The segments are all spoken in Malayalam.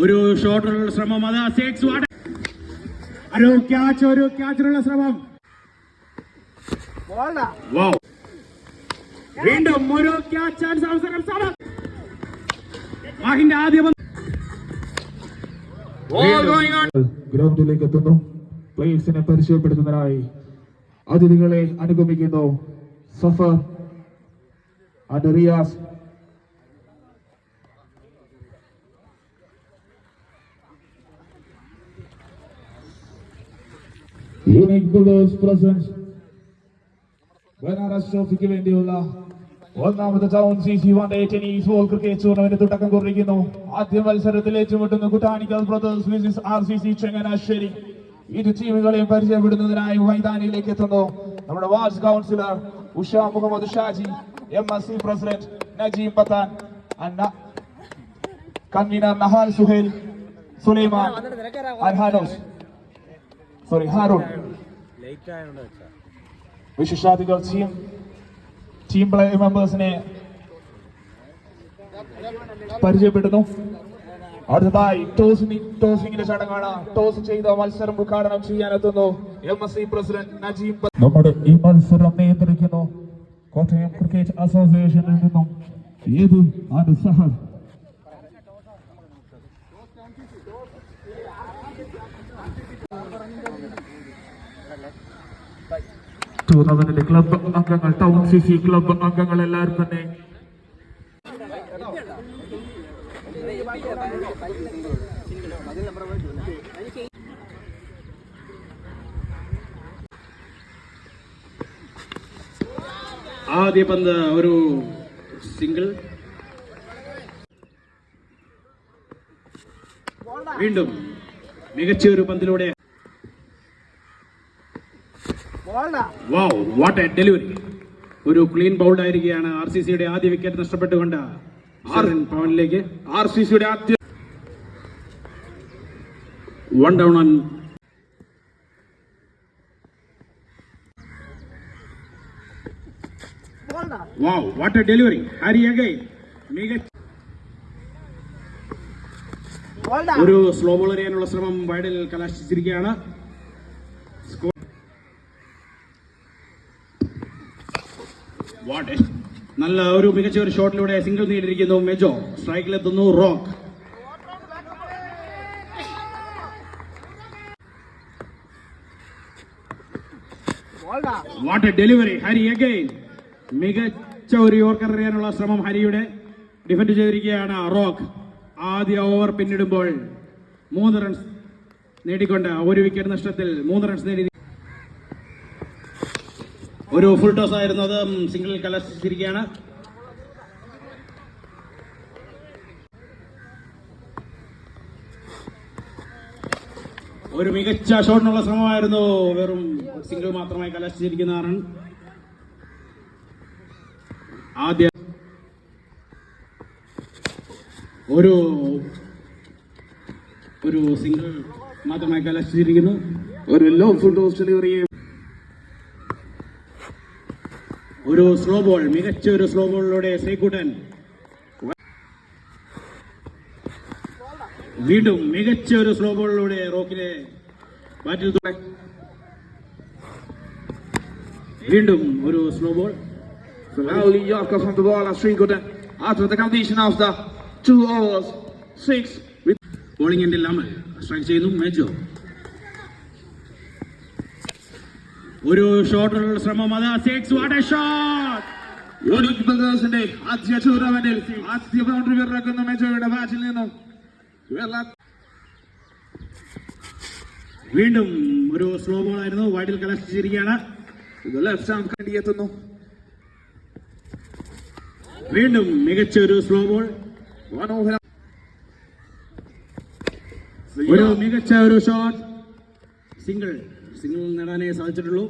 ഒരു ഷോട്ടിനുള്ള ശ്രമം അത് സിക്സ് വാട്ട് ഒരു ക്യാച്ച് ഒരു ക്യാച്ചിനുള്ള ശ്രമം. വീണ്ടും ഒരു ക്യാച്ച് അവസരം സമം മാഹിന്റെ ആദ്യ. ഗ്രൗണ്ടിലേക്ക് എത്തുന്നു. പ്ലേയേഴ്സിനെ പരിചയപ്പെടുത്തുന്നതിനായി അതിഥികളെ അനുഗമിക്കുന്നു. സഫർ അത് Riyas. Unique bullers presents Banaras ട്രോഫിക്ക് വേണ്ടിയുള്ള ഒന്നാമത്തെ town C C one tennis ball cricket tournament തുടക്കം കുറിക്കുന്നു. ആദ്യ മത്സരത്തിൽ ഏറ്റുമുട്ടുന്ന Kuttanikkal brothers versus R C C Changanassery ഇരു ടീമുകളെയും പരിചയപ്പെടുന്നതിനായി മൈതാനിയിലേക്ക് എത്തുന്നു. നമ്മുടെ ward councillor Usha Muhammad Shaji M S C president Najeem Pathan convener Nahal Suhail Sulaiman and Hanos sorry Haroon. വിശിഷ്ടാതിഥികൾ team team play മെമ്പേഴ്സിനെ പരിചയപ്പെടുന്നു. അടുത്തതായി ടോസിംഗ് ടോസിംഗിന്റെ ചടങ്ങാണ്. ടോസ് ചെയ്ത മത്സരം ഉദ്ഘാടനം ചെയ്യാനെത്തുന്നു M S C president Najeem നമ്മുടെ ഈ മത്സരം നിയന്ത്രിക്കുന്നു കോട്ടയം ക്രിക്കറ്റ് അസോസിയേഷനിൽ നിന്നും ഏത് ആണ് ടൂർണമെന്റിലെ ക്ലബ് അംഗങ്ങൾ ടൗൺ സി സി ക്ലബ് അംഗങ്ങൾ എല്ലാവരും തന്നെ. ആദ്യ പന്ത് ഒരു സിംഗിൾ വീണ്ടും മികച്ച ഒരു പന്തിലൂടെ വാവ് വാട്ട് എ ഡെലിവറി ഒരു ക്ലീൻ ബൗൾഡ് ആയിരിക്കുകയാണ് ആർ സി സിയുടെ ആദ്യ വിക്കറ്റ് നഷ്ടപ്പെട്ടുകൊണ്ട് പവനിലേക്ക് ആർ സി സിയുടെ ആദ്യ one down on wow what a delivery Hari again മികച്ച ഒരു സ്ലോ ബോൾ എറിയാനുള്ള ശ്രമം വൈഡിൽ കലാശിച്ചിരിക്കുകയാണ് സ്കോർ വാട്ട് നല്ല ഒരു മികച്ച ഒരു ഷോട്ടിലൂടെ സിംഗിൾ നേടിയിരിക്കുന്നു Mejo. സ്ട്രൈക്കിലെത്തുന്നു Rock. What a delivery Hari again മികച്ച ഒരു യോർക്കർ എറിയാനുള്ള ശ്രമം ഹരിയുടെ. ഡിഫൻഡ് ചെയ്തിരിക്കുകയാണ് റോക്ക്. ആദ്യ ഓവർ പിന്നിടുമ്പോൾ മൂന്ന് റൺസ് നേടിക്കൊണ്ട് ഒരു വിക്കറ്റ് നഷ്ടത്തിൽ മൂന്ന് റൺസ് നേടി ഒരു ഫുൾ ടോസ് ആയിരുന്നു അത്. സിംഗിൾ കലശിച്ചിരിക്കുകയാണ് ഒരു മികച്ച ഷോട്ടിനുള്ള ശ്രമമായിരുന്നു. വെറും സിംഗിൾ മാത്രമായി കലശിച്ചിരിക്കുന്ന റൺ ആദ്യ ഒരു ഒരു സിംഗിൾ മാത്രമായി കലശിച്ചിരിക്കുന്നു ഒരു ലോ ഫുൾ ടോസ് ഡെലിവറി ഒരു സ്ലോ ബോൾ മികച്ച ഒരു സ്ലോ ബോളിലൂടെ ശ്രീകുട്ടൻ. വീണ്ടും മികച്ച ഒരു സ്ലോ ബോളിലൂടെ റോക്കിലെ ബാറ്റിൽ വീണ്ടും ഒരു slow ball Lovely Yorker from the ball as Srigodan after the completion of the two overs, six with bowling എൻഡിൽ അമൽ സ്ട്രൈക്ക് ചെയ്യുന്നു മേജോ. ഒരു ഷോട്ടിനുള്ള ശ്രമം. അത് six what a shot unique ബ്രദേഴ്സിന്റെ ആദ്യ ടൂർണമെന്റിൽ ആദ്യ ബൗണ്ടറി പിറക്കുന്ന മെജോയുടെ ബാറ്റിൽ നിന്നും. വീണ്ടും ഒരു സ്ലോ ബോൾ ആയിരുന്നു. വൈഡിൽ കലാശിച്ചിരിക്കുകയാണ്. ലെഫ്റ്റ് ഹാൻഡ് കണ്ടി എത്തുന്നു. വീണ്ടും മികച്ച ഒരു സ്ലോ ബോൾ മനോഹരം ഒരു മികച്ച ഒരു ഷോട്ട് സിംഗിൾ സിംഗിൾ നേടാനേ സാധിച്ചിട്ടുള്ളൂ.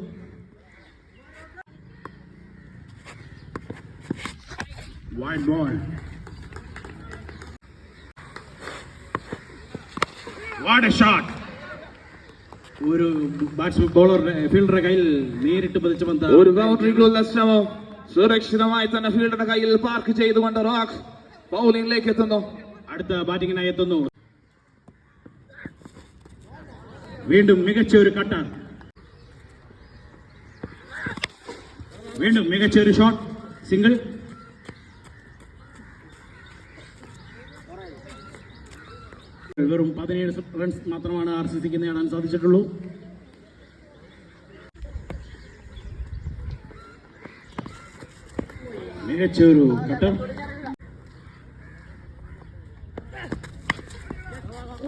Wide ball what a shot ഒരു ബാറ്റ്സ്മാൻ ബോളറുടെ ഫീൽഡറുടെ കയ്യിൽ നേരിട്ട് പതിച്ച പന്ത്. ഒരു ബൗണ്ടറിക്കുള്ള ശ്രമം. സുരക്ഷിതമായി തന്നെ ഫീൽഡറുടെ കയ്യിൽ പാർക്ക് ചെയ്തുകൊണ്ട് റോക്ക് ബൗളിംഗിലേക്ക് എത്തുന്നു. അടുത്ത ബാറ്റിങ്ങിനായി എത്തുന്നു. വീണ്ടും മികച്ച ഒരു കട്ടർ വീണ്ടും മികച്ച ഒരു ഷോട്ട്. സിംഗിൾ. വെറും പതിനേഴ് റൺസ് മാത്രമാണ് ആർ സി സിക്ക് നേടാൻ സാധിച്ചിട്ടുള്ളൂ. മികച്ച ഒരു കട്ടർ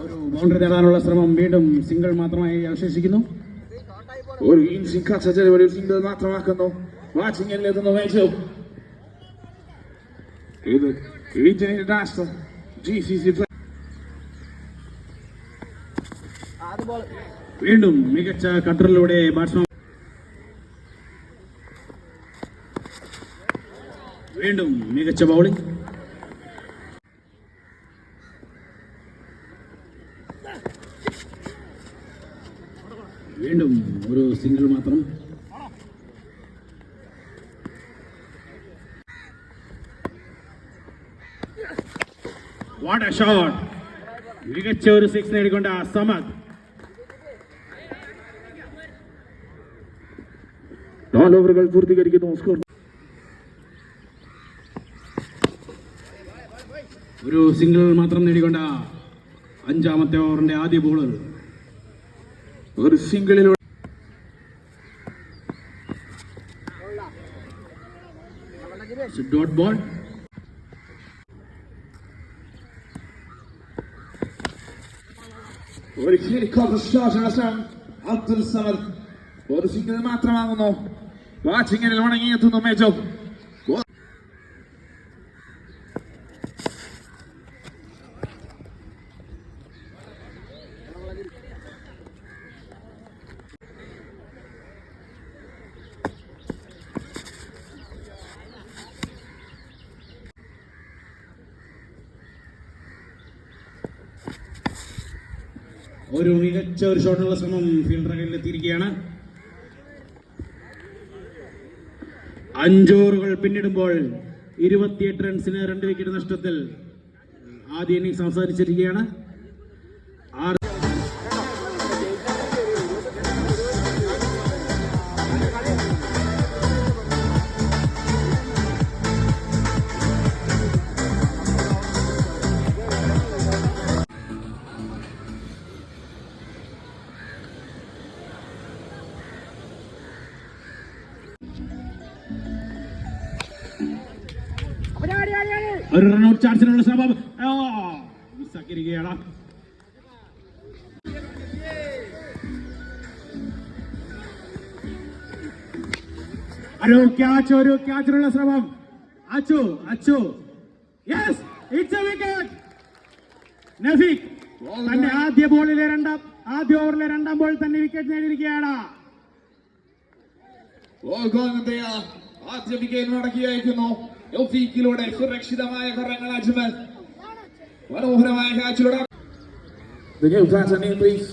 ഒരു ബൗണ്ടറി നേടാനുള്ള ശ്രമം വീണ്ടും സിംഗിൾ മാത്രമായി അവശേഷിക്കുന്നു. ഒരു ഇൻസിംഗ് കച്ച ഒരു സിംഗിൾ മാത്രമാക്കുന്നു. വാച്ചിങ്ങിലെത്തുന്നു മേച്ചു ഇത് Indian international G C C വീണ്ടും മികച്ച കട്ടറിലൂടെ ബാറ്റ്സ്മാൻ വീണ്ടും മികച്ച ബൗളിംഗ് വീണ്ടും ഒരു സിംഗിൾ മാത്രം. വാട്ട് എ ഷോട്ട് മികച്ച ഒരു സിക്സ് നേടിക്കൊണ്ട് സമദ് നാല് ഓവറുകൾ പൂർത്തീകരിക്കുന്നു സ്കോർ ഒരു സിംഗിൾ മാത്രം നേടിക്കൊണ്ട അഞ്ചാമത്തെ ഓവറിന്റെ ആദ്യ ബോളർ ഒരു സിംഗിളിലൂടെ ഡോട്ട് ബോൾ ഒരു ഹെലികോപ്റ്റർ അബ്ദുൽ സമദ് ഒരു സിംഗിൾ മാത്രമാകുന്നു. വാച്ചിങ്ങിൽ ഉണങ്ങിയെത്തുന്നു മേജോ. ഒരു മികച്ച ഒരു ഷോട്ടുള്ള ശ്രമം ഫീൽഡറിൽ എത്തിയിരിക്കുകയാണ്. അഞ്ചോറുകൾ പിന്നിടുമ്പോൾ ഇരുപത്തിയെട്ട് റൺസിന് രണ്ട് വിക്കറ്റ് നഷ്ടത്തിൽ ആദ്യ ഇന്നിംഗ്സ് അവസാനിച്ചിരിക്കുകയാണ്. ഒരു റൺഔട്ട് ചാൻസിനുള്ള ശ്രമം മിസ്സാക്കിയിരിക്കുകയാണ് ഒരു ക്യാച്ച് ഒരു ക്യാച്ചിനുള്ള ശ്രമം Achu Achu. Yes it's a wicket Nafeeq തന്റെ ആദ്യ ബോളിലെ രണ്ടാം ആദ്യ ഓവറിലെ രണ്ടാം ബോളിൽ തന്നെ വിക്കറ്റ് നേടിയിരിക്കുകയാണ്. ആദ്യ വിക്കറ്റ് മടക്കിയയക്കുന്നു യൗഫീക്കിലൂടെ സുരക്ഷിതമായ കറങ്ങൾ അജ്മൽ. മനോഹരമായ കാച്ചിലൂടെ The name, please.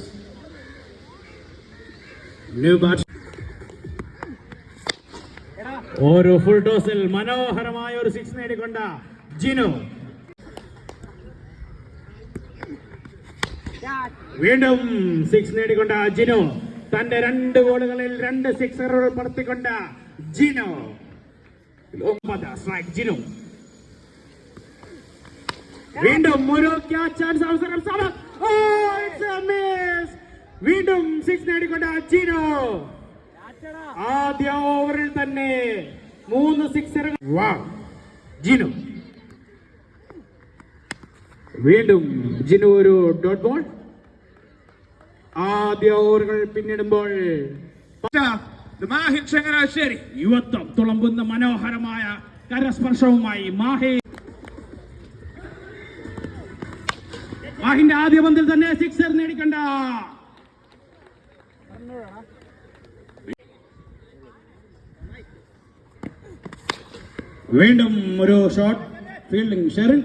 ഒരു ഫുൾ ടോസിൽ മനോഹരമായ ഒരു സിക്സ് നേടിക്കൊണ്ട ജിനു. വീണ്ടും സിക്സ് നേടിക്കൊണ്ട ജിനു. തന്റെ രണ്ട് ഗോളുകളിൽ രണ്ട് സിക്സറുകൾ പറത്തിക്കൊണ്ട ജിനു. സ്ട്രൈക്ക് ജിനു വീണ്ടും ഒരു ക്യാച്ച് അവസരം സമം ഓ ഇറ്റ്സ് എ മിസ് വീണ്ടും സിക്സ് നേടിക്കൊണ്ട് ജിനു ആദ്യ ഓവറിൽ തന്നെ മൂന്ന് സിക്സറുകൾ വാ ജിനു വീണ്ടും ജിനു ഒരു ഡോട്ട് ബോൾ ആദ്യ ഓവറുകൾ പിന്നിടുമ്പോൾ The ചങ്ങനാശ്ശേരി. യുവത്വം തുളമ്പുന്ന മനോഹരമായ കരസ്പർശവുമായി മാഹി മാഹിന്റെ ആദ്യ പന്തിൽ തന്നെ സിക്സർ നേടിക്കണ്ട വീണ്ടും ഒരു ഷോട്ട് ഫീൽഡിംഗ് ഷെറിൻ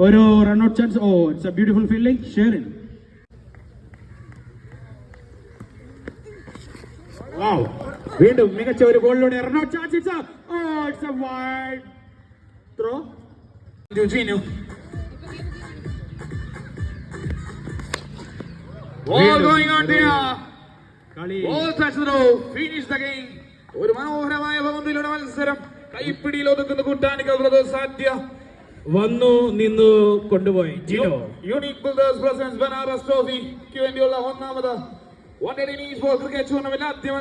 ഒരു run out chance oh it's a beautiful fielding Sherin Wow. വീണ്ടും മികച്ച ഒരു ഗോളിലൂടെ ത്രോ. Finish ഒരു മനോഹരമായ ബൗണ്ടറിയിലൂടെ മത്സരം. കൈപ്പിടിയിൽ ഒതുക്കുന്ന കുട്ടാനിക്കൽ ബ്രദേഴ്സ് സാധ്യ വന്നു നിന്നു കൊണ്ടുപോയി. Jino unique builders presents Banaras ട്രോഫിക്ക് വേണ്ടിയുള്ള ഒന്നാമത്. വൺ ഡേ ക്രിക്കറ്റ് ടൂർണമെന്റ് ആദ്യ